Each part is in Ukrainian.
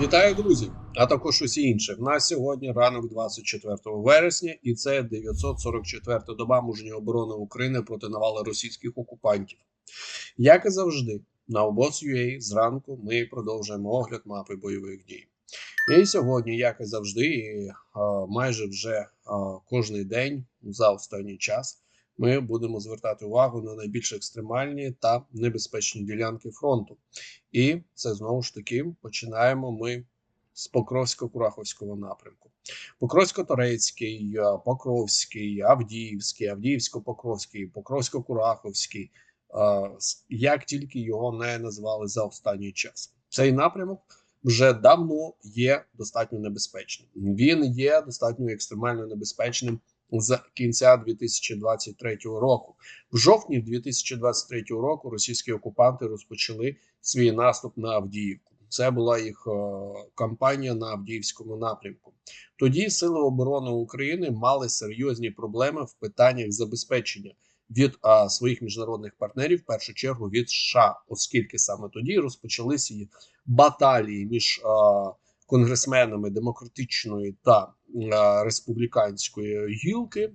Вітаю, друзі! А також усі інші. В нас сьогодні ранок 24 вересня, і це 944-та доба мужньої оборони України проти навали російських окупантів. Як і завжди, на обоз.ua зранку ми продовжуємо огляд мапи бойових дій. І сьогодні, як і завжди, і, майже вже кожний день за останній час. Ми будемо звертати увагу на найбільш екстремальні та небезпечні ділянки фронту. І це знову ж таки починаємо ми з Покровсько-Кураховського напрямку. Покровсько-Торецький, е, Покровський, Авдіївський, Авдіївсько-Покровський, Покровсько-Кураховський, е, як тільки його не назвали за останній час. Цей напрямок вже давно є достатньо небезпечним. Він є достатньо екстремально небезпечним з кінця 2023 року. В жовтні 2023 року російські окупанти розпочали свій наступ на Авдіївку. Це була їх е, кампанія на Авдіївському напрямку. Тоді Сили оборони України мали серйозні проблеми в питаннях забезпечення від е, своїх міжнародних партнерів, в першу чергу від США, оскільки саме тоді розпочалися баталії між е, конгресменами демократичної та е, республіканської гілки.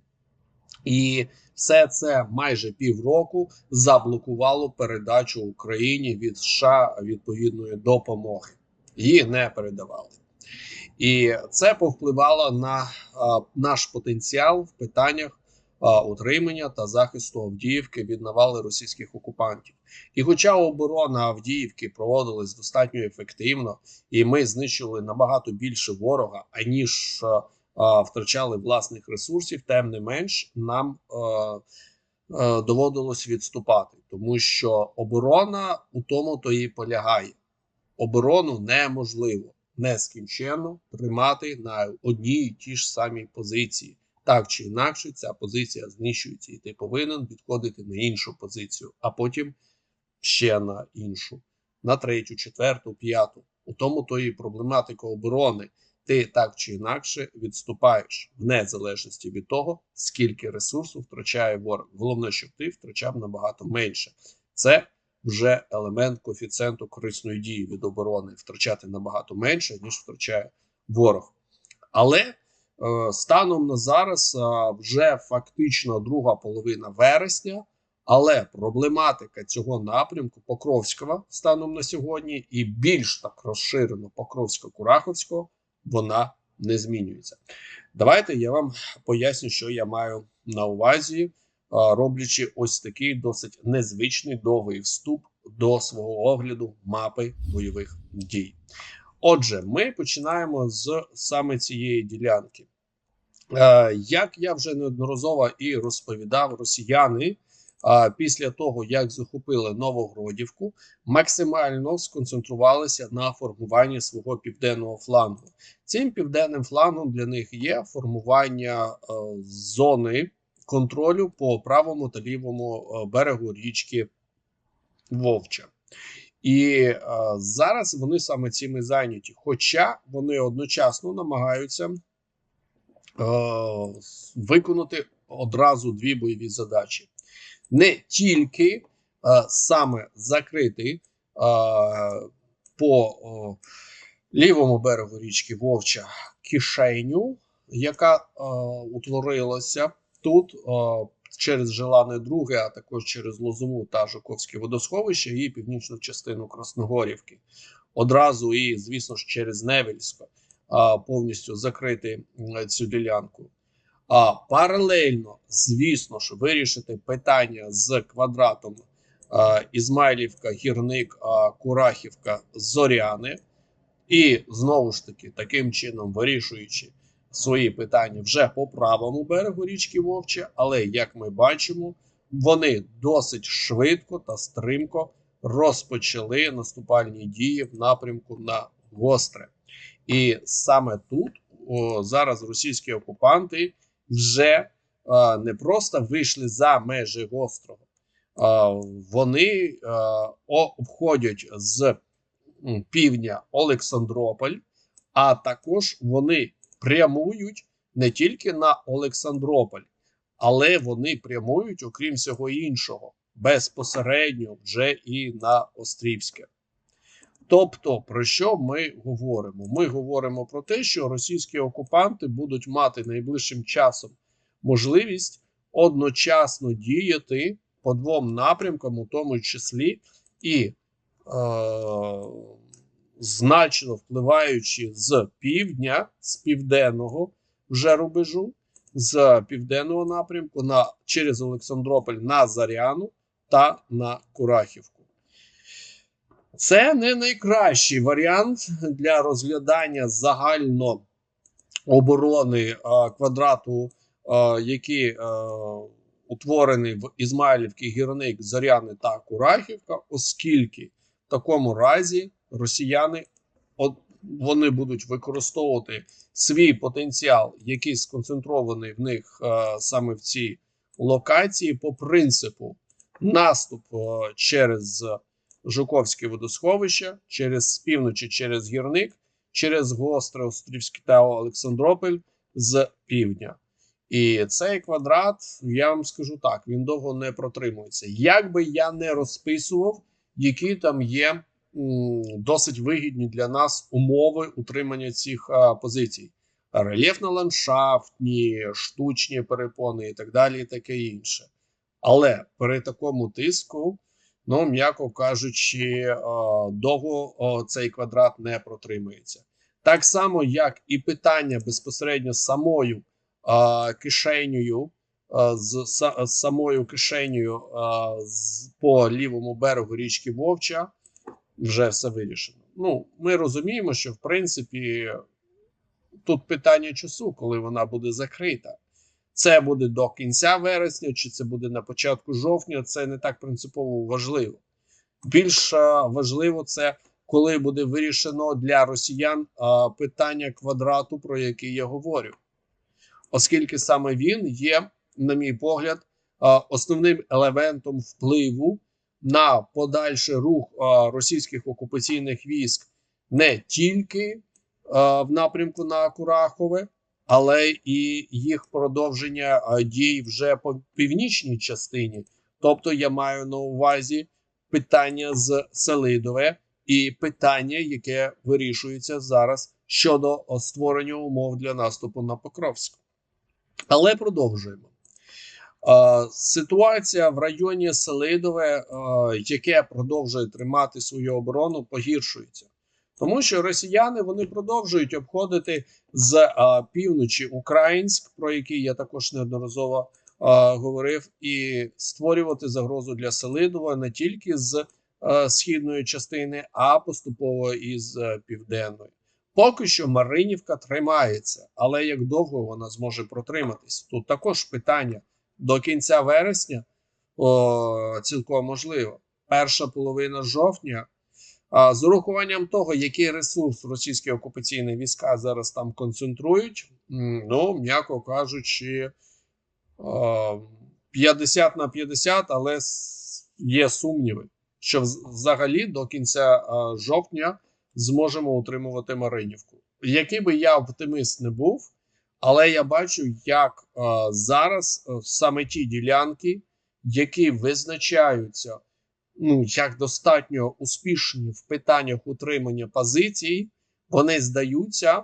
І все це майже півроку заблокувало передачу Україні від США відповідної допомоги. Її не передавали. І це повпливало на а, наш потенціал в питаннях утримання та захисту Авдіївки від навали російських окупантів. І хоча оборона Авдіївки проводилась достатньо ефективно, і ми знищили набагато більше ворога, аніж втрачали власних ресурсів, тим не менш нам доводилось відступати, тому що оборона у тому то і полягає. Оборону неможливо нескінченно тримати на одній і ті ж самій позиції. Так чи інакше, ця позиція знищується, і ти повинен відходити на іншу позицію, а потім ще на іншу, на третю, четверту, п'яту. У тому то і проблематика оборони ти так чи інакше відступаєш в незалежності від того, скільки ресурсу втрачає ворог. Головне, щоб ти втрачав набагато менше. Це вже елемент коефіцієнту корисної дії від оборони втрачати набагато менше, ніж втрачає ворог. Але станом на зараз е, вже фактично друга половина вересня. Але проблематика цього напрямку Покровського станом на сьогодні і більш так розширено Покровсько-Кураховського вона не змінюється. Давайте я вам поясню, що я маю на увазі, роблячи ось такий досить незвичний довгий вступ до свого огляду мапи бойових дій. Отже, ми починаємо з саме цієї ділянки. Е, Як я вже неодноразово і розповідав, росіяни після того, як захопили Новогродівку, максимально сконцентрувалися на формуванні свого південного флангу. Цим південним флангом для них є формування е, зони контролю по правому та лівому е, берегу річки Вовча. І е, зараз вони саме цим і зайняті. Хоча вони одночасно намагаються е, виконати одразу дві бойові задачі. Не тільки е, саме закрити е, по лівому берегу річки Вовча кишеню, яка е, утворилася тут е, через Желане Друге, а також через Лозову та Жуковське водосховище і північну частину Красногорівки. Одразу і, звісно ж, через Невельсько повністю закрити цю ділянку. А паралельно, звісно ж, вирішити питання з квадратом Ізмайлівка, Гірник, Курахівка, Зоряни. І знову ж таки, таким чином вирішуючи свої питання вже по правому берегу річки Вовче, але як ми бачимо, вони досить швидко та стримко розпочали наступальні дії в напрямку на гостре. І саме тут о, зараз російські окупанти вже а, не просто вийшли за межі гострого, а, вони а, обходять з півдня Олександрополь, а також вони прямують не тільки на Олександрополь, але вони прямують, окрім всього іншого, безпосередньо вже і на Острівське. Тобто, про що ми говоримо? Ми говоримо про те, що російські окупанти будуть мати найближчим часом можливість одночасно діяти по двом напрямкам, у тому числі і е, значно впливаючи з півдня, з південного вже рубежу, з південного напрямку на через Олександрополь на Заряну та на Курахівку. Це не найкращий варіант для розглядання загально оборони а, квадрату, а, який а, утворений в Ізмайлівці, Гірник, Зоряни та Курахівка, оскільки в такому разі росіяни от, вони будуть використовувати свій потенціал, який сконцентрований в них а, саме в цій локації, по принципу наступ а, через. Жуковське водосховище через півночі, через гірник, через Гостре, Острівське та Олександрополь з півдня. І цей квадрат, я вам скажу так, він довго не протримується. Як би я не розписував, які там є м, досить вигідні для нас умови утримання цих а, позицій: рельєфно-ландшафтні, штучні перепони і так далі, і таке інше. Але при такому тиску ну, м'яко кажучи, довго цей квадрат не протримається. Так само, як і питання безпосередньо самою кишенею, з самою кишенею по лівому берегу річки Вовча, вже все вирішено. Ну, ми розуміємо, що в принципі тут питання часу, коли вона буде закрита. Це буде до кінця вересня, чи це буде на початку жовтня. Це не так принципово важливо. Більш важливо це коли буде вирішено для росіян питання квадрату, про який я говорю, оскільки саме він є, на мій погляд, основним елементом впливу на подальший рух російських окупаційних військ не тільки в напрямку на Курахове але і їх продовження дій вже по північній частині. Тобто, я маю на увазі питання з Селидове і питання, яке вирішується зараз щодо створення умов для наступу на Покровську. Але продовжуємо. Ситуація в районі Селидове, яке продовжує тримати свою оборону, погіршується. Тому що росіяни вони продовжують обходити з а, півночі Українськ, про який я також неодноразово а, говорив, і створювати загрозу для Селидова не тільки з а, східної частини, а поступово із а, південної. Поки що Маринівка тримається, але як довго вона зможе протриматись? Тут також питання до кінця вересня о, цілком можливо. Перша половина жовтня. З урахуванням того, який ресурс російські окупаційні війська зараз там концентрують, ну м'яко кажучи, 50 на 50, але є сумніви, що взагалі до кінця жовтня зможемо утримувати Маринівку. Який би я оптиміст не був, але я бачу, як зараз саме ті ділянки, які визначаються ну як достатньо успішні в питаннях утримання позицій, вони здаються е,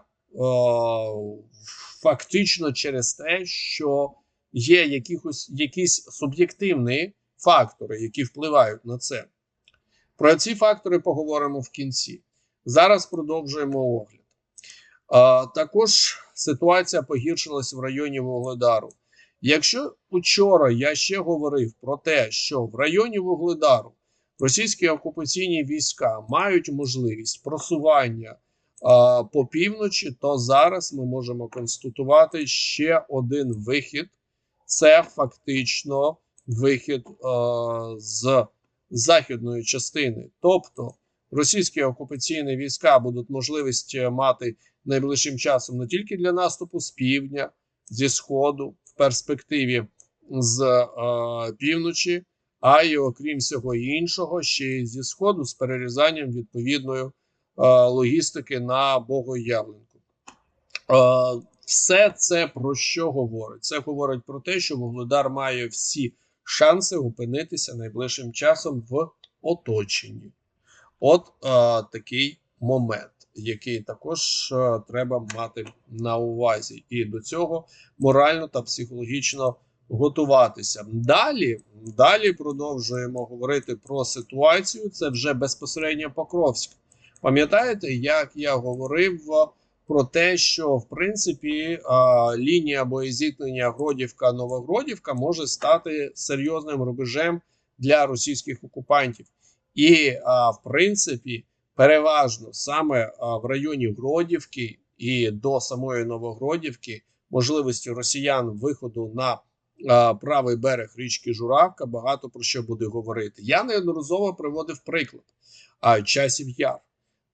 фактично через те, що є якихось, якісь суб'єктивні фактори, які впливають на це. Про ці фактори поговоримо в кінці. Зараз продовжуємо огляд. Е, також ситуація погіршилась в районі Вугледару. Якщо учора я ще говорив про те, що в районі Вугледару російські окупаційні війська мають можливість просування а, по півночі, то зараз ми можемо констатувати ще один вихід: це фактично вихід а, з західної частини. Тобто російські окупаційні війська будуть можливість мати найближчим часом не тільки для наступу з півдня, зі сходу, в перспективі з а, півночі а й окрім всього іншого, ще й зі сходу з перерізанням відповідної е, логістики на Богоявленку. Е, все це про що говорить? Це говорить про те, що Вугледар має всі шанси опинитися найближчим часом в оточенні. От е, такий момент, який також е, треба мати на увазі, і до цього морально та психологічно готуватися. Далі, далі продовжуємо говорити про ситуацію. Це вже безпосередньо Покровськ. Пам'ятаєте, як я говорив про те, що в принципі лінія боєзіткнення Гродівка Новогродівка може стати серйозним рубежем для російських окупантів, і в принципі, переважно саме в районі Гродівки і до самої Новогродівки можливості росіян виходу на правий берег річки Журавка багато про що буде говорити. Я неодноразово приводив приклад а, часів яр,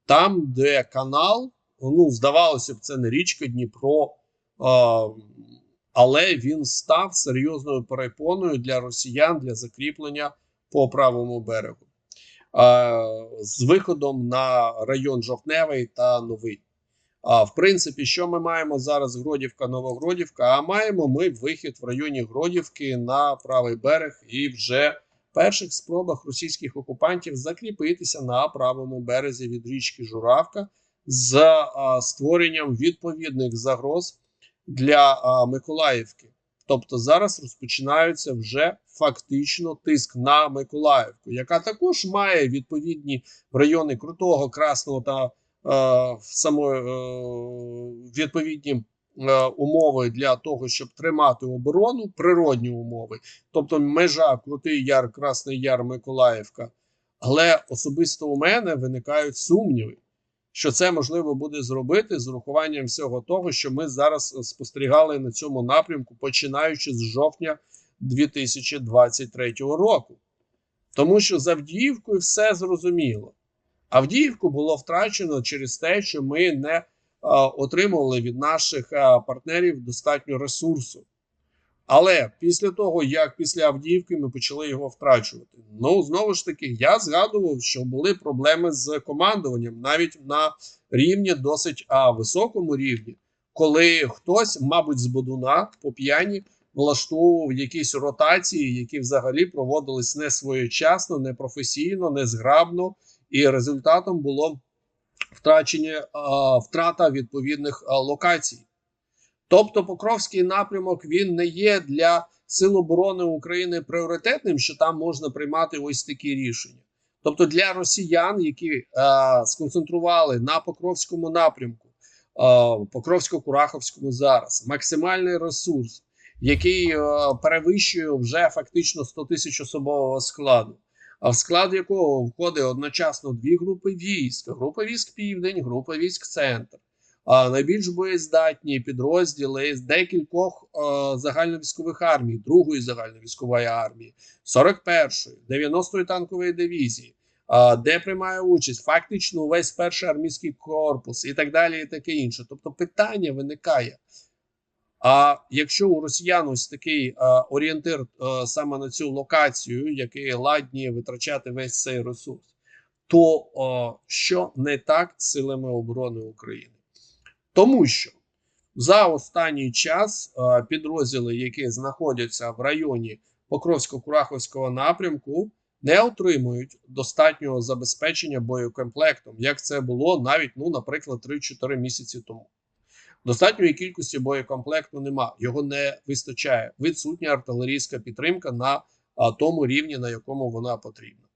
там, де канал, ну здавалося б, це не річка Дніпро, а, але він став серйозною перепоною для росіян для закріплення по правому берегу. З виходом на район Жовтневий та Новий. А в принципі, що ми маємо зараз? Гродівка, Новогродівка. А маємо ми вихід в районі Гродівки на правий берег і вже перших спробах російських окупантів закріпитися на правому березі від річки Журавка з а, створенням відповідних загроз для а, Миколаївки. Тобто зараз розпочинаються вже фактично тиск на Миколаївку, яка також має відповідні райони Крутого, Красного та Е, самої е, відповідні е, умови для того, щоб тримати оборону, природні умови, тобто межа Крутий Яр, Красний Яр, Миколаївка. Але особисто у мене виникають сумніви, що це можливо буде зробити з урахуванням всього того, що ми зараз спостерігали на цьому напрямку, починаючи з жовтня 2023 року. Тому що з все зрозуміло. Авдіївку було втрачено через те, що ми не а, отримували від наших а, партнерів достатньо ресурсу. Але після того, як після Авдіївки ми почали його втрачувати, ну знову ж таки, я згадував, що були проблеми з командуванням навіть на рівні досить а, високому рівні, коли хтось, мабуть, з Бодуна по п'яні влаштовував якісь ротації, які взагалі проводились не своєчасно, не професійно, не зграбно і результатом було втрачення втрата відповідних локацій. Тобто, Покровський напрямок він не є для Сил оборони України пріоритетним, що там можна приймати ось такі рішення. Тобто для росіян, які а, сконцентрували на Покровському напрямку, Покровсько-Кураховському зараз максимальний ресурс, який а, перевищує вже фактично 100 тисяч особового складу в склад якого входить одночасно дві групи військ: група військ Південь, група військ Центр. А найбільш боєздатні підрозділи з декількох а, загальновійськових армій, другої загальновійськової армії, 41-ї, 90-ї танкової дивізії, а, де приймає участь фактично увесь перший армійський корпус і так далі, і таке інше. Тобто, питання виникає: а якщо у росіян ось такий а, орієнтир а, саме на цю локацію, який ладні витрачати весь цей ресурс, то а, що не так з силами оборони України? Тому що за останній час а, підрозділи, які знаходяться в районі Покровсько-Кураховського напрямку, не отримують достатнього забезпечення боєкомплектом, як це було навіть, ну, наприклад, 3-4 місяці тому. Достатньої кількості боєкомплекту нема, його не вистачає. Відсутня артилерійська підтримка на а, тому рівні, на якому вона потрібна.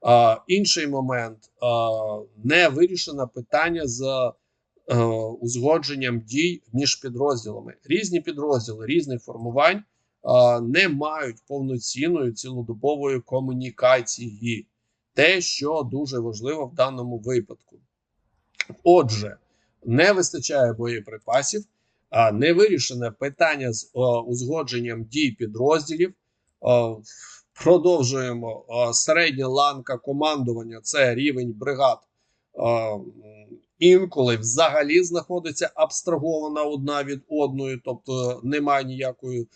А, Інший момент а, не вирішено питання з а, узгодженням дій між підрозділами. Різні підрозділи різних формувань а, не мають повноцінної цілодобової комунікації, те, що дуже важливо в даному випадку. Отже не вистачає боєприпасів, не вирішене питання з узгодженням дій підрозділів. Продовжуємо середня ланка командування це рівень бригад. Інколи взагалі знаходиться абстрагована одна від одної, тобто немає ніякої.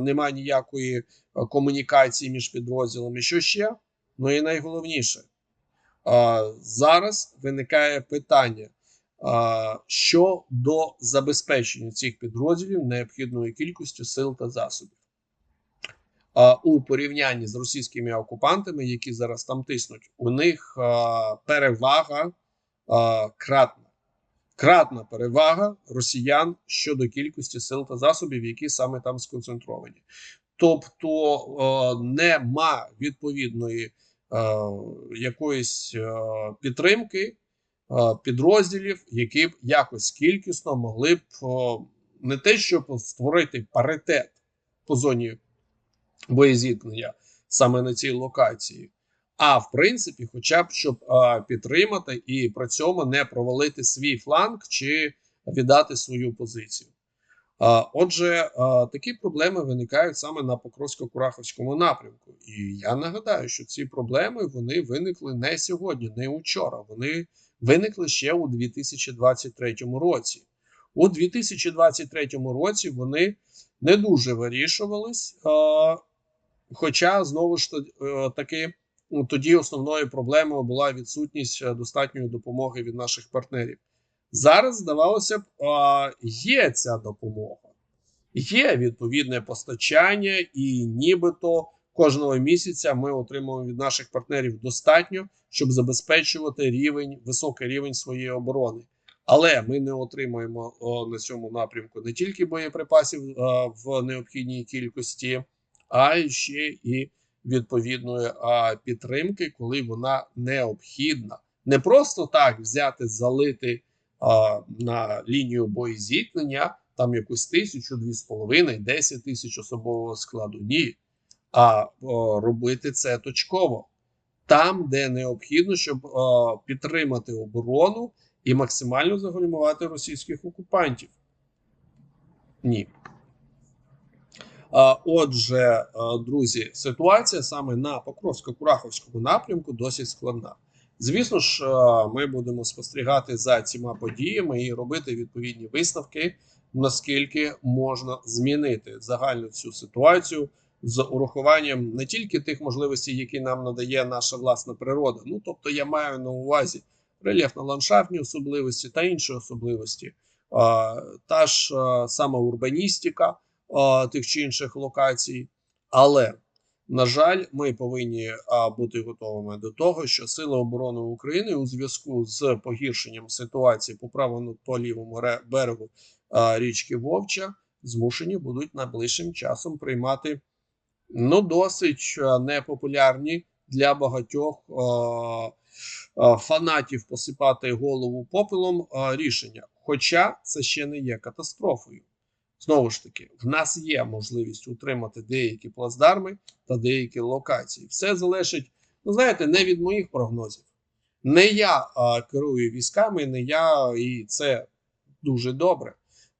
Немає ніякої комунікації між підрозділами. Що ще? Ну і найголовніше Зараз виникає питання щодо забезпечення цих підрозділів необхідною кількістю сил та засобів. у порівнянні з російськими окупантами, які зараз там тиснуть, у них перевага кратна. Кратна перевага росіян щодо кількості сил та засобів, які саме там сконцентровані. Тобто нема відповідної якоїсь е, підтримки е, підрозділів, які б якось кількісно могли б е, не те, щоб створити паритет по зоні боєзіткнення саме на цій локації, а в принципі, хоча б щоб е, підтримати і при цьому не провалити свій фланг чи віддати свою позицію. Отже, такі проблеми виникають саме на Покровсько-Кураховському напрямку. І я нагадаю, що ці проблеми вони виникли не сьогодні, не учора. Вони виникли ще у 2023 році. У 2023 році вони не дуже вирішувались. Хоча знову ж е, таки ну, тоді основною проблемою була відсутність е, достатньої допомоги від наших партнерів. Зараз, здавалося б, є ця допомога, є відповідне постачання, і нібито кожного місяця ми отримуємо від наших партнерів достатньо, щоб забезпечувати рівень, високий рівень своєї оборони. Але ми не отримуємо на цьому напрямку не тільки боєприпасів в необхідній кількості, а ще і відповідної підтримки, коли вона необхідна. Не просто так взяти, залити на лінію боєзіткнення там якусь тисячу, дві з половиною, десять тисяч особового складу. Ні. А робити це точково там, де необхідно, щоб підтримати оборону і максимально загальмувати російських окупантів. Ні. Отже, друзі, ситуація саме на Покровсько-Кураховському напрямку досить складна. Звісно ж, е, ми будемо спостерігати за цими подіями і робити відповідні висновки, наскільки можна змінити загальну цю ситуацію з урахуванням не тільки тих можливостей, які нам надає наша власна природа. Ну тобто, я маю на увазі рельєфно-ландшафтні особливості та інші особливості, та ж е, сама урбаністика тих чи інших локацій, але на жаль, ми повинні а, бути готовими до того, що Сили оборони України у зв'язку з погіршенням ситуації по правому по лівому берегу а, річки Вовча змушені будуть найближчим часом приймати ну досить непопулярні для багатьох а, а, фанатів посипати голову попелом а, рішення. Хоча це ще не є катастрофою. Знову ж таки, в нас є можливість утримати деякі плацдарми та деякі локації. Все залежить, ну знаєте, не від моїх прогнозів. Не я а, керую військами, не я, і це дуже добре,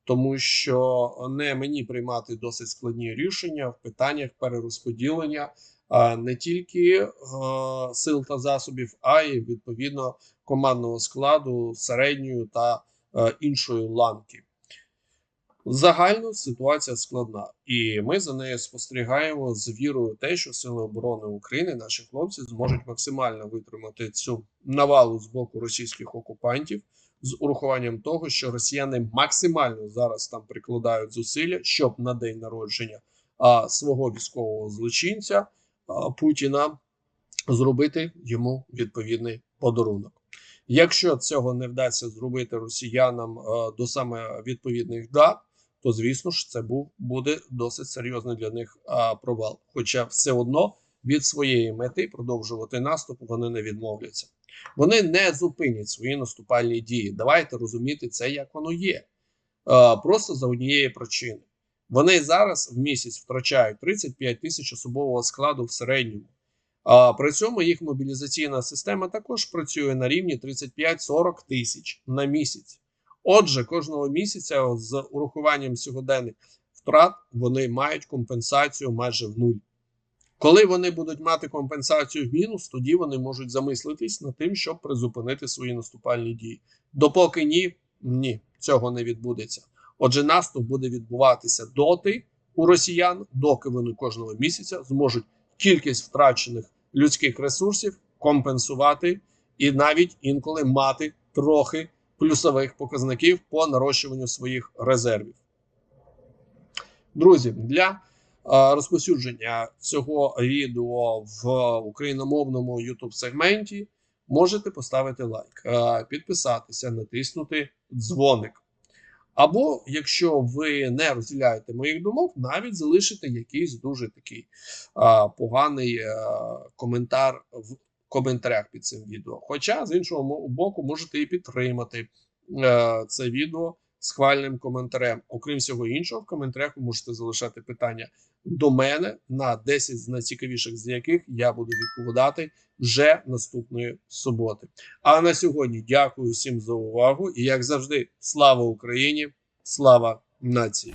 тому що не мені приймати досить складні рішення в питаннях перерозподілення а, не тільки а, сил та засобів, а й відповідно командного складу середньої та а, іншої ланки. Загально ситуація складна, і ми за нею спостерігаємо з вірою, те, що сили оборони України, наші хлопці, зможуть максимально витримати цю навалу з боку російських окупантів з урахуванням того, що росіяни максимально зараз там прикладають зусилля, щоб на день народження а, свого військового злочинця а, Путіна зробити йому відповідний подарунок. Якщо цього не вдасться зробити росіянам а, до саме відповідних дат то звісно ж це був буде досить серйозний для них а, провал. Хоча все одно від своєї мети продовжувати наступ вони не відмовляться. Вони не зупинять свої наступальні дії. Давайте розуміти це, як воно є. А, просто за однієї причини. Вони зараз в місяць втрачають 35 тисяч особового складу в середньому. А при цьому їх мобілізаційна система також працює на рівні 35-40 тисяч на місяць. Отже, кожного місяця з урахуванням сьогоденних втрат вони мають компенсацію майже в нуль. Коли вони будуть мати компенсацію в мінус, тоді вони можуть замислитись над тим, щоб призупинити свої наступальні дії. Допоки ні, ні, цього не відбудеться. Отже, наступ буде відбуватися доти у росіян, доки вони кожного місяця зможуть кількість втрачених людських ресурсів компенсувати і навіть інколи мати трохи плюсових показників по нарощуванню своїх резервів. Друзі, для розповсюдження цього відео в україномовному youtube сегменті, можете поставити лайк, е, підписатися, натиснути дзвоник. Або, якщо ви не розділяєте моїх думок, навіть залишити якийсь дуже такий а, поганий а, коментар в коментарях під цим відео. Хоча, з іншого боку, можете і підтримати е, це відео схвальним коментарем. Окрім всього іншого, в коментарях ви можете залишати питання до мене на 10 з найцікавіших з яких я буду відповідати вже наступної суботи. А на сьогодні дякую всім за увагу і як завжди, слава Україні, слава нації.